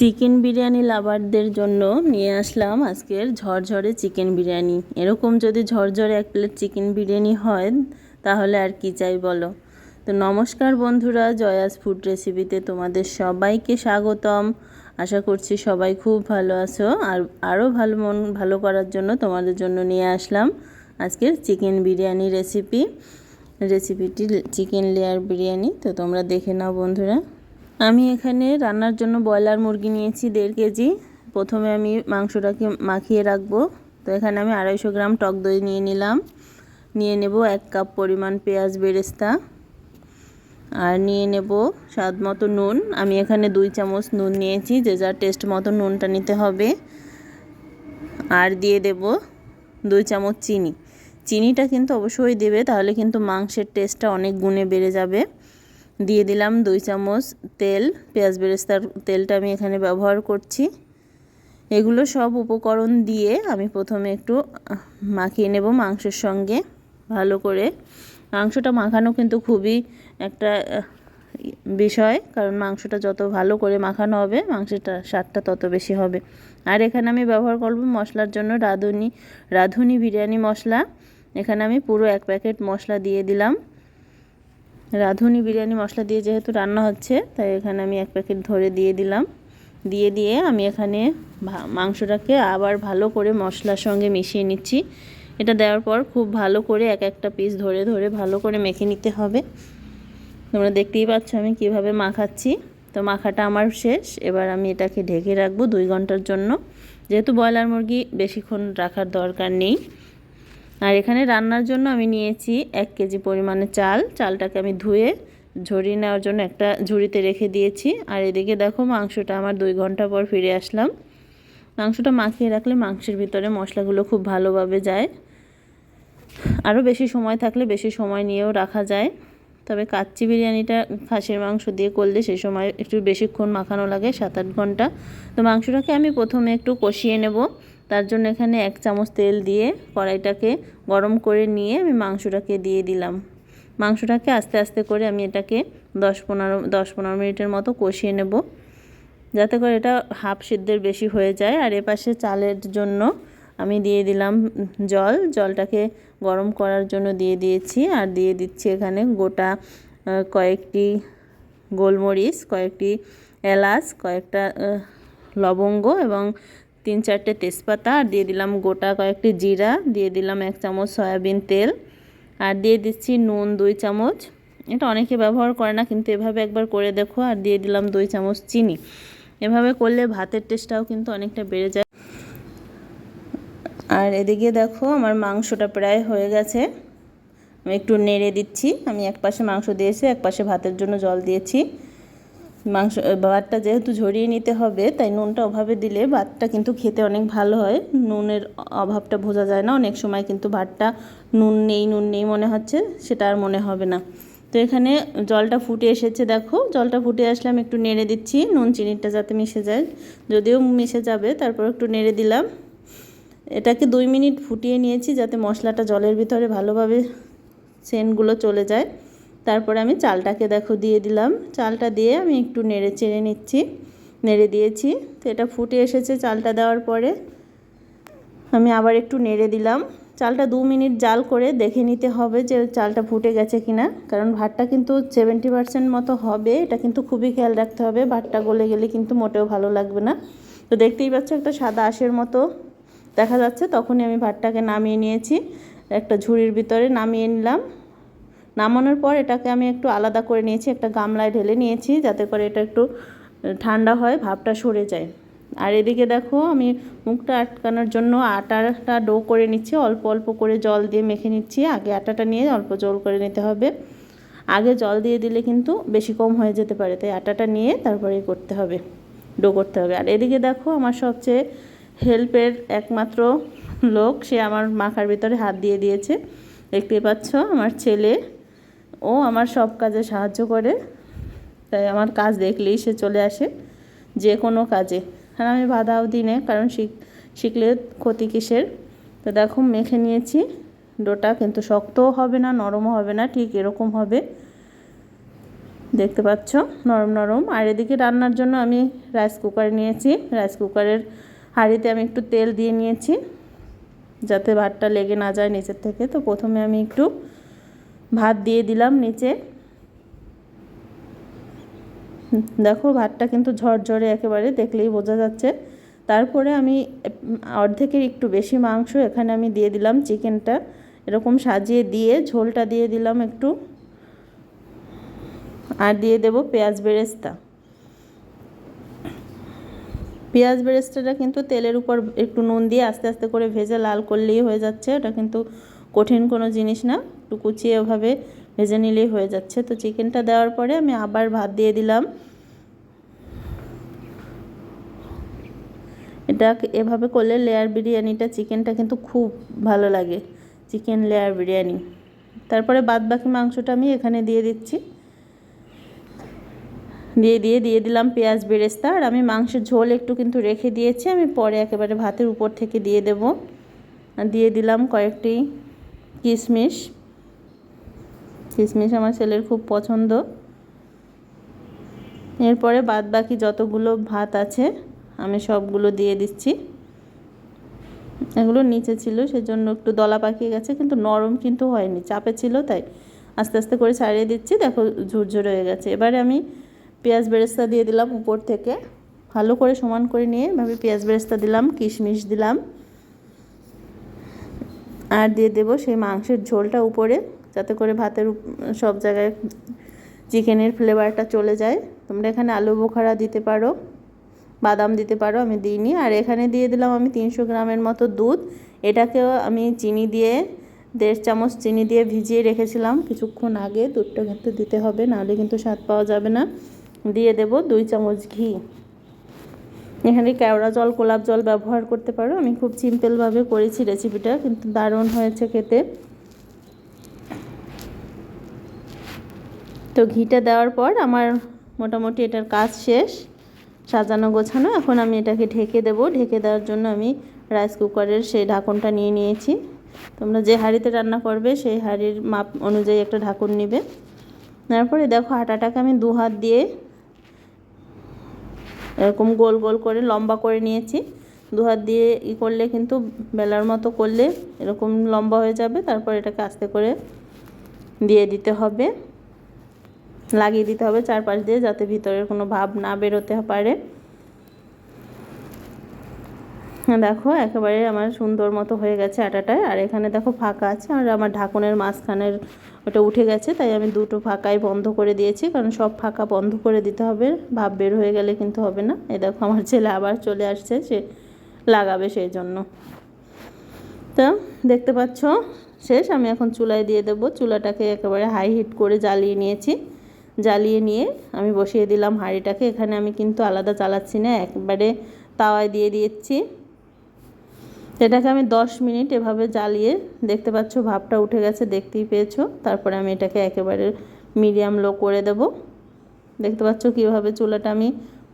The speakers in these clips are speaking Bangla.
চিকেন বিরিয়ানি লাভারদের জন্য নিয়ে আসলাম আজকের ঝরঝরে চিকেন বিরিয়ানি। এরকম যদি ঝরঝরে এক প্লেট চিকেন বিরিয়ানি হয়, তাহলে আর কি চাই বলো? তো নমস্কার বন্ধুরা, জয়াস ফুড রেসিপিতে তোমাদের সবাইকে স্বাগতম। আশা করছি সবাই খুব ভালো আছো আর আরও ভালো মন, ভালো করার জন্য তোমাদের জন্য নিয়ে আসলাম আজকের চিকেন বিরিয়ানি রেসিপি। রেসিপিটি চিকেন লেয়ার বিরিয়ানি, তো তোমরা দেখে নাও বন্ধুরা। আমি এখানে রান্নার জন্য ব্রয়লার মুরগি নিয়েছি দেড় কেজি। প্রথমে আমি মাংসটাকে মাখিয়ে রাখব। তো এখানে আমি আড়াইশো গ্রাম টক দই নিয়ে নিলাম। নিয়ে নেব এক কাপ পরিমাণ পেঁয়াজ বেরেস্তা। আর নিয়ে নেব স্বাদ মতো নুন। আমি এখানে দুই চামচ নুন নিয়েছি, যে যার টেস্ট মতো নুনটা নিতে হবে। আর দিয়ে দেব দুই চামচ চিনি। চিনিটা কিন্তু অবশ্যই দেবে, তাহলে কিন্তু মাংসের টেস্টটা অনেক গুণে বেড়ে যাবে। দিয়ে দিলাম দুই চামচ তেল, পেঁয়াজ বেরেস্তার তেলটা আমি এখানে ব্যবহার করছি। এগুলো সব উপকরণ দিয়ে আমি প্রথমে একটু মাখিয়ে নেব মাংসের সঙ্গে ভালো করে। মাংসটা মাখানো কিন্তু খুবই একটা বিষয়, কারণ মাংসটা যত ভালো করে মাখানো হবে মাংসটা স্বাদটা তত বেশি হবে। আর এখানে আমি ব্যবহার করব মশলার জন্য রাঁধুনি রাঁধুনি বিরিয়ানি মশলা। এখানে আমি পুরো এক প্যাকেট মশলা দিয়ে দিলাম। রাঁধুনি বিরিয়ানি মশলা দিয়ে যেহেতু রান্না হচ্ছে, তাই এখানে আমি এক প্যাকেট ধরে দিয়ে দিলাম। দিয়ে দিয়ে আমি এখানে মাংসটাকে আবার ভালো করে মশলার সঙ্গে মিশিয়ে নিচ্ছি। এটা দেওয়ার পর খুব ভালো করে এক একটা পিস ধরে ধরে ভালো করে মেখে নিতে হবে। তোমরা দেখতেই পাচ্ছ আমি কীভাবে মাখাচ্ছি। তো মাখাটা আমার শেষ, এবার আমি এটাকে ঢেকে রাখব দুই ঘণ্টার জন্য। যেহেতু ব্রয়লার মুরগি বেশিক্ষণ রাখার দরকার নেই। আর এখানে রান্নার জন্য আমি নিয়েছি এক কেজি পরিমাণে চাল। চালটাকে আমি ধুয়ে ঝরিয়ে নেওয়ার জন্য একটা ঝুড়িতে রেখে দিয়েছি। আর এদিকে দেখো মাংসটা আমার দুই ঘণ্টা পর ফিরে আসলাম। মাংসটা মাখিয়ে রাখলে মাংসের ভিতরে মশলাগুলো খুব ভালোভাবে যায়। আরও বেশি সময় থাকলে বেশি সময় নিয়েও রাখা যায়। তবে কাচ্চি বিরিয়ানিটা খাসির মাংস দিয়ে করলে সেই সময় একটু বেশিক্ষণ মাখানো লাগে, সাত আট ঘণ্টা। তো মাংসটাকে আমি প্রথমে একটু কষিয়ে নেব। তার জন্য এখানে এক চামচ তেল দিয়ে কড়াইটাকে গরম করে নিয়ে আমি মাংসটাকে দিয়ে দিলাম। মাংসটাকে আস্তে আস্তে করে আমি এটাকে দশ পনেরো দশ পনেরো মিনিটের মতো কষিয়ে নেব। যাতে করে এটা হাফ সিদ্ধের বেশি হয়ে যায়। আর এপাশে চালের জন্য আমি দিয়ে দিলাম জল। জলটাকে গরম করার জন্য দিয়ে দিয়েছি। আর দিয়ে দিচ্ছি এখানে গোটা কয়েকটি গোলমরিচ, কয়েকটি এলাচ, কয়েকটা লবঙ্গ এবং তিন চারটে তেজপাতা আর দিয়ে দিলাম গোটা কয়েকটি জিরা, দিয়ে দিলাম এক চামচ সয়াবিন তেল আর দিয়ে দিচ্ছি নুন দুই চামচ। এটা অনেকে ব্যবহার করে না, কিন্তু এভাবে একবার করে দেখো আর দিয়ে দিলাম দুই চামচ চিনি। এভাবে করলে ভাতের টেস্টটাও কিন্তু অনেকটা বেড়ে যায়। আর এদিকে দেখো আমার মাংসটা প্রায় হয়ে গেছে। আমি একটু নেড়ে দিচ্ছি। আমি এক পাশে মাংস দিয়েছি এক পাশে ভাতের জন্য জল দিয়েছি। মাংস ভাতটা যেহেতু ঝরিয়ে নিতে হবে, তাই নুনটা অভাবে দিলে ভাতটা কিন্তু খেতে অনেক ভালো হয়। নুনের অভাবটা বোঝা যায় না, অনেক সময় কিন্তু ভাতটা নুন নেই নুন নেই মনে হচ্ছে, সেটা আর মনে হবে না। তো এখানে জলটা ফুটে এসেছে, দেখো। জলটা ফুটে আসলে আমি একটু নেড়ে দিচ্ছি, নুন চিনিটা যাতে মিশে যায়। যদিও মিশে যাবে, তারপর একটু নেড়ে দিলাম। এটাকে দুই মিনিট ফুটিয়ে নিয়েছি, যাতে মশলাটা জলের ভিতরে ভালোভাবে সেন্টগুলো চলে যায়। তারপরে আমি চালটাকে দেখো দিয়ে দিলাম। চালটা দিয়ে আমি একটু নেড়ে চেড়ে নিচ্ছি। নেড়ে দিয়েছি। তো এটা ফুটে এসেছে চালটা দেওয়ার পরে। আমি আবার একটু নেড়ে দিলাম। চালটা দু মিনিট জাল করে দেখে নিতে হবে যে চালটা ফুটে গেছে কিনা। কারণ ভাতটা কিন্তু সেভেন্টি পার্সেন্ট মতো হবে। এটা কিন্তু খুবই খেয়াল রাখতে হবে। ভাতটা গলে গেলে কিন্তু মোটেও ভালো লাগবে না। তো দেখতেই পাচ্ছ একটা সাদা আঁশের মতো দেখা যাচ্ছে। তখনই আমি ভাতটাকে নামিয়ে নিয়েছি। একটা ঝুড়ির ভিতরে নামিয়ে নিলাম। নামানোর পর এটাকে আমি একটু আলাদা করে নিয়েছি, একটা গামলায় ঢেলে নিয়েছি যাতে করে এটা একটু ঠান্ডা হয়, ভাবটা সরে যায়। আর এদিকে দেখো আমি মুখটা আটকানোর জন্য আটাটা ডো করে নিচ্ছি, অল্প অল্প করে জল দিয়ে মেখে নিচ্ছি। আগে আটাটা নিয়ে অল্প জল করে নিতে হবে। আগে জল দিয়ে দিলে কিন্তু বেশি কম হয়ে যেতে পারে, তাই আটাটা নিয়ে তারপরে করতে হবে, ডো করতে হবে। আর এদিকে দেখো আমার সবচেয়ে হেল্পের একমাত্র লোক, সে আমার মাখার ভিতরে হাত দিয়ে দিয়েছে। দেখতে পাচ্ছ আমার ছেলে ও আমার সব কাজে সাহায্য করে। তাই আমার কাজ দেখলেই সে চলে আসে, যে কোনো কাজে। আর আমি বাধাও দিই না, কারণ শিখ শিখলে ক্ষতি কিসের? তো দেখো, মেখে নিয়েছি। ডোটা কিন্তু শক্তও হবে না, নরমও হবে না, ঠিক এরকম হবে। দেখতে পাচ্ছ? নরম নরম। আর এদিকে রান্নার জন্য আমি রাইস কুকার নিয়েছি। রাইস কুকারের হাঁড়িতে আমি একটু তেল দিয়ে নিয়েছি, যাতে ভাতটা লেগে না যায় নিচের থেকে। তো প্রথমে আমি একটু ভাত দিয়ে দিলাম নিচে। দেখো ভাতটা কিন্তু ঝরঝরে একেবারে, দেখলেই বোঝা যাচ্ছে। তারপরে আমি অর্ধেকের একটু বেশি মাংস এখানে আমি দিয়ে দিলাম চিকেনটা। এরকম সাজিয়ে দিয়ে ঝোলটা দিয়ে দিলাম একটু। আর দিয়ে দেব পেঁয়াজ বেরেস্তা। পেঁয়াজ বেরেস্তাটা কিন্তু তেলের উপর একটু নুন দিয়ে আস্তে আস্তে করে ভেজে লাল করলেই হয়ে যাচ্ছে। ওটা কিন্তু কঠিন কোনো জিনিস না। একটু কুচিয়ে ওভাবে ভেজে নিলেই হয়ে যাচ্ছে। তো চিকেনটা দেওয়ার পরে আমি আবার ভাত দিয়ে দিলাম। এটা এভাবে করলে লেয়ার বিরিয়ানিটা, চিকেনটা কিন্তু খুব ভালো লাগে। Chicken layer biryani. তারপরে বাদ বাকি মাংসটা আমি এখানে দিয়ে দিচ্ছি। দিয়ে দিয়ে দিয়ে দিলাম পেঁয়াজ বেরেস্তা। আর আমি মাংসের ঝোল একটু কিন্তু রেখে দিয়েছি। আমি পরে একেবারে ভাতের উপর থেকে দিয়ে দেব। দিয়ে দিলাম কয়েকটি কিশমিশ। কিশমিশ আমার ছেলের খুব পছন্দ। এরপরে বাদ বাকি যতগুলো ভাত আছে, আমি সবগুলো দিয়ে দিচ্ছি। এগুলো নিচে ছিল, সেজন্য একটু দলা পাকিয়ে গেছে, কিন্তু নরম কিন্তু হয়নি, চাপে ছিল, তাই আস্তে আস্তে করে ছাড়িয়ে দিচ্ছি, দেখো ঝুরঝুর হয়ে গেছে। এবারে আমি পেঁয়াজ বেরেস্তা দিয়ে দিলাম উপর থেকে। ভালো করে সমান করে নিয়ে এভাবে পেঁয়াজ বেরেস্তা দিলাম কিশমিশ দিলাম। আর দিয়ে দেবো সেই মাংসের ঝোলটা উপরে। যাতে করে ভাতের সব জায়গায় চিকেনের ফ্লেভারটা চলে যায়। তোমরা এখানে আলু বোখারা দিতে পারো, বাদাম দিতে পারো, আমি দিইনি। আর এখানে দিয়ে দিলাম আমি তিনশো গ্রামের মতো দুধ। এটাকেও আমি চিনি দিয়ে, দেড় চামচ চিনি দিয়ে ভিজিয়ে রেখেছিলাম কিছুক্ষণ আগে। দুধটা কিন্তু দিতে হবে, নাহলে কিন্তু স্বাদ পাওয়া যাবে না। দিয়ে দেব দুই চামচ ঘি। এখানে কেওড়া জল, গোলাপ জল ব্যবহার করতে পারো। আমি খুব সিম্পলভাবে করেছি রেসিপিটা কিন্তু দারুণ হয়েছে খেতে। তো ঘিটা দেওয়ার পর আমার মোটামুটি এটার কাজ শেষ, সাজানো গোছানো। এখন আমি এটাকে ঢেকে দেব। ঢেকে দেওয়ার জন্য আমি রাইস কুকারের সেই ঢাকনটা নিয়ে নিয়েছি। তোমরা যে হাঁড়িতে রান্না করবে সেই হাঁড়ির মাপ অনুযায়ী একটা ঢাকন নেবে। তারপরে দেখো আটাটাকে আমি দু হাত দিয়ে এরকম গোল গোল করে লম্বা করে নিয়েছি। দু হাত দিয়ে ই করলে কিন্তু বেলার মতো করলে এরকম লম্বা হয়ে যাবে। তারপর এটাকে আস্তে করে দিয়ে দিতে হবে। লাগিয়ে দিতে হবে চারপাশ দিয়ে যাতে ভিতরের কোনো ভাব না বেরোতে পারে। দেখো, একেবারে আমার সুন্দর মতো হয়ে গেছে আটাটায় আর এখানে দেখো ফাঁকা আছে, আর আমার ঢাকনের মাঝখানের ওটা উঠে গেছে, তাই আমি দুটো ফাঁকাই বন্ধ করে দিয়েছি, কারণ সব ফাঁকা বন্ধ করে দিতে হবে, ভাব বের হয়ে গেলে কিন্তু হবে না। এই দেখো, আমার ছেলে আবার চলে আসছে, সে লাগাবে সেই জন্য তো, দেখতে পাচ্ছ? শেষ, আমি এখন চুলায় দিয়ে দেবো। চুলাটাকে একেবারে হাই হিট করে জ্বালিয়ে নিয়েছি। জ্বালিয়ে নিয়ে আমি বসিয়ে দিলাম হাঁড়িটাকে। এখানে আমি কিন্তু আলাদা চালাচ্ছি না, একবারে তাওয়ায় দিয়ে দিয়েছি। এটাকে আমি দশ মিনিট এভাবে জ্বালিয়ে, দেখতে পাচ্ছ ভাবটা উঠে গেছে, দেখতেই পেয়েছ। তারপরে আমি এটাকে একেবারে মিডিয়াম লো করে দেব। দেখতে পাচ্ছ কীভাবে চুলাটা আমি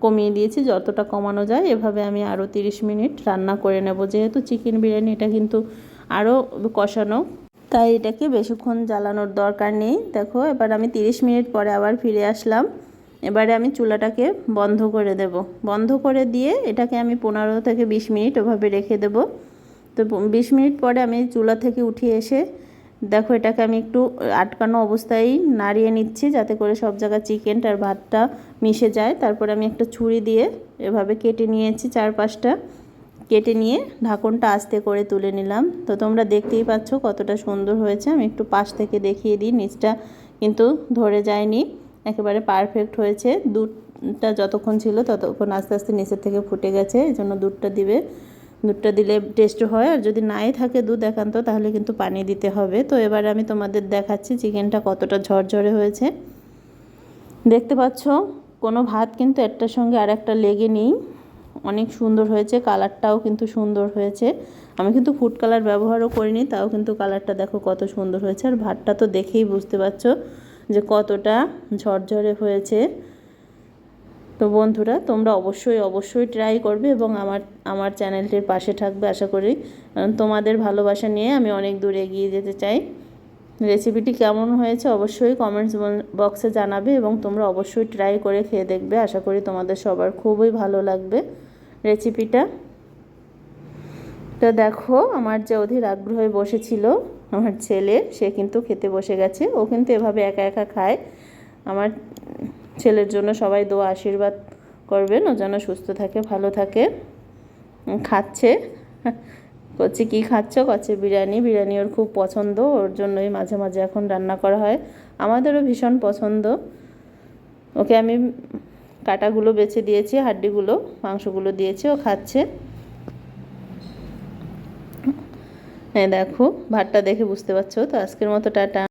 কমিয়ে দিয়েছি, যতটা কমানো যায় এভাবে আমি আরও তিরিশ মিনিট রান্না করে নেব। যেহেতু চিকেন বিরিয়ানি এটা কিন্তু আরও কষানো তাই এটাকে বেশিক্ষণ জ্বালানোর দরকার নেই। দেখো, এবার আমি তিরিশ মিনিট পরে আবার ফিরে আসলাম। এবারে আমি চুলাটাকে বন্ধ করে দেব। বন্ধ করে দিয়ে এটাকে আমি পনেরো থেকে বিশ মিনিট ওভাবে রেখে দেবো। তো বিশ মিনিট পরে আমি চুলা থেকে উঠে এসে দেখো, এটাকে আমি একটু আটকানো অবস্থায় নাড়িয়ে নিচ্ছি যাতে করে সব জায়গায় চিকেনটার ভাতটা মিশে যায়। তারপরে আমি একটা ছুরি দিয়ে এভাবে কেটে নিয়েছি চার পাঁচটা কেটে নিয়ে ঢাকনটা আস্তে করে তুলে নিলাম। তো তোমরা দেখতেই পাচ্ছ কতটা সুন্দর হয়েছে। আমি একটু পাশ থেকে দেখিয়ে দিই, নিচটা কিন্তু ধরে যায়নি। একেবারে পারফেক্ট হয়েছে। দুধটা যতক্ষণ ছিল ততক্ষণ আস্তে আস্তে নিচের থেকে ফুটে গেছে। এই জন্য দুধটা দিবে। দুধটা দিলে টেস্ট হয়। আর যদি নাই থাকে দুধ একান্ত, তাহলে কিন্তু পানি দিতে হবে। তো এবারে আমি তোমাদের দেখাচ্ছি চিকেনটা কতটা ঝরঝরে হয়েছে। দেখতে পাচ্ছ, কোনো ভাত কিন্তু একটার সঙ্গে আর একটা লেগে নেই। অনেক সুন্দর হয়েছে, কালারটাও কিন্তু সুন্দর হয়েছে। আমি কিন্তু ফুড কালার ব্যবহারও করিনি, তাও কিন্তু কালারটা দেখো কত সুন্দর হয়েছে। আর ভাতটা তো দেখেই বুঝতে পারছ যে কতটা ঝরঝরে হয়েছে। তো বন্ধুরা, তোমরা অবশ্যই অবশ্যই ট্রাই করবে এবং আমার আমার চ্যানেলটির পাশে থাকবে, আশা করি। কারণ তোমাদের ভালোবাসা নিয়ে আমি অনেক দূর এগিয়ে যেতে চাই। রেসিপিটি কেমন হয়েছে অবশ্যই কমেন্টস বক্সে জানাবে এবং তোমরা অবশ্যই ট্রাই করে খেয়ে দেখবে। আশা করি তোমাদের সবার খুবই ভালো লাগবে রেসিপিটা তো দেখো, আমার যে অধীর আগ্রহে বসেছিল, আমার ছেলে, সে কিন্তু খেতে বসে গেছে। ও কিন্তু এভাবে একা একা খায়। আমার ছেলের জন্য সবাই দোয়া, আশীর্বাদ করবেন। ও যেন সুস্থ থাকে, ভালো থাকে। খাচ্ছে। করছে কি খাচ্ছ? করছে বিরিয়ানি। বিরিয়ানি ওর খুব পছন্দ, ওর জন্যই মাঝে মাঝে এখন রান্না করা হয়। আমাদেরও ভীষণ পছন্দ। ওকে আমি কাটাগুলো বেছে দিয়েছি, হাড্ডিগুলো, মাংসগুলো দিয়েছি, ও খাচ্ছে। হ্যাঁ দেখো, ভাতটা দেখে বুঝতে পারছ? তো আজকের মতো টাটা।